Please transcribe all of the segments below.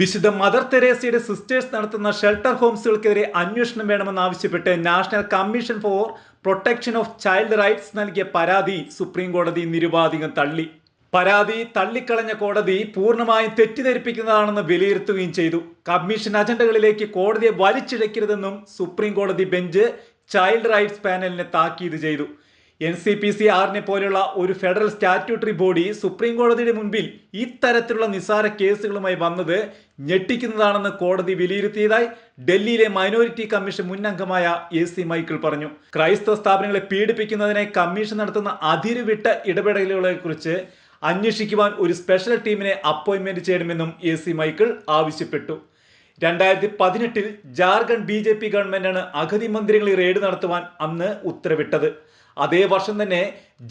വിശുദ്ധ മദർ തെരേസയുടെ സിസ്റ്റേഴ്സ് നടത്തുന്ന ഷെൽട്ടർ ഹോംസുകൾക്കെതിരെ അന്വേഷണം വേണമെന്നാവശ്യപ്പെട്ട് national commission for protection of child rights നൽകിയ പരാതി സുപ്രീം കോടതി നിരുപാധികം തള്ളി. പരാതി തള്ളിക്കളഞ്ഞ കോടതി പൂർണമായും തെറ്റിദ്ധരിപ്പിക്കുന്നതാണെന്ന് വിലയിരുത്തുകയും ചെയ്തു. കമ്മീഷൻ അജണ്ടകളിലേക്ക് കോടതിയെ വലിച്ചിഴക്കരുതെന്നും സുപ്രീം കോടതി ബെഞ്ച് ചൈൽഡ് റൈറ്റ്സ് പാനലിനെ താക്കീത് ചെയ്തു. എൻ സി പി സി ആറിനെ പോലെയുള്ള ഒരു ഫെഡറൽ സ്റ്റാറ്റ്യൂട്ടറി ബോഡി സുപ്രീം കോടതിയുടെ മുൻപിൽ ഇത്തരത്തിലുള്ള നിസ്സാര കേസുകളുമായി വന്നത് ഞെട്ടിക്കുന്നതാണെന്ന് കോടതി വിലയിരുത്തിയതായി ഡൽഹിയിലെ മൈനോറിറ്റി കമ്മീഷൻ മുൻ അംഗമായ എ സി മൈക്കിൾ പറഞ്ഞു. ക്രൈസ്തവ സ്ഥാപനങ്ങളെ പീഡിപ്പിക്കുന്നതിനെ കമ്മീഷൻ നടത്തുന്ന അതിരുവിട്ട ഇടപെടലുകളെക്കുറിച്ച് അന്വേഷിക്കുവാൻ ഒരു സ്പെഷ്യൽ ടീമിനെ അപ്പോയിന്റ്മെന്റ് ചെയ്യണമെന്നും എ സി മൈക്കിൾ ആവശ്യപ്പെട്ടു. രണ്ടായിരത്തി പതിനെട്ടിൽ ജാർഖണ്ഡ് ബി ജെ പി ഗവൺമെന്റാണ് അഗതി മന്ദിരങ്ങളിൽ റെയ്ഡ് നടത്തുവാൻ അന്ന് ഉത്തരവിട്ടത്. അതേ വർഷം തന്നെ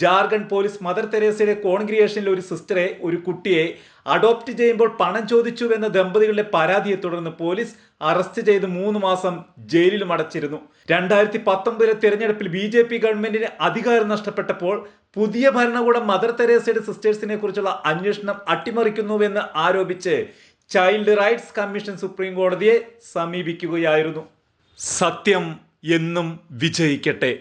ജാർഖണ്ഡ് പോലീസ് മദർ തെരേസയുടെ കോൺഗ്രിയേഷനിലെ ഒരു സിസ്റ്ററെ ഒരു കുട്ടിയെ അഡോപ്റ്റ് ചെയ്യുമ്പോൾ പണം ചോദിച്ചു എന്ന ദമ്പതികളുടെ പരാതിയെ തുടർന്ന് പോലീസ് അറസ്റ്റ് ചെയ്ത് മൂന്ന് മാസം ജയിലിലും അടച്ചിരുന്നു. രണ്ടായിരത്തി പത്തൊമ്പതിലെ തെരഞ്ഞെടുപ്പിൽ ബി ജെ പി ഗവൺമെന്റിന് അധികാരം നഷ്ടപ്പെട്ടപ്പോൾ പുതിയ ഭരണകൂടം മദർ തെരേസയുടെ സിസ്റ്റേഴ്സിനെ കുറിച്ചുള്ള അന്വേഷണം അട്ടിമറിക്കുന്നുവെന്ന് ആരോപിച്ച് ചൈൽഡ് റൈറ്റ്സ് കമ്മീഷൻ സുപ്രീം കോടതിയെ സമീപിക്കുകയായിരുന്നു. സത്യം എന്നും വിജയിക്കട്ടെ.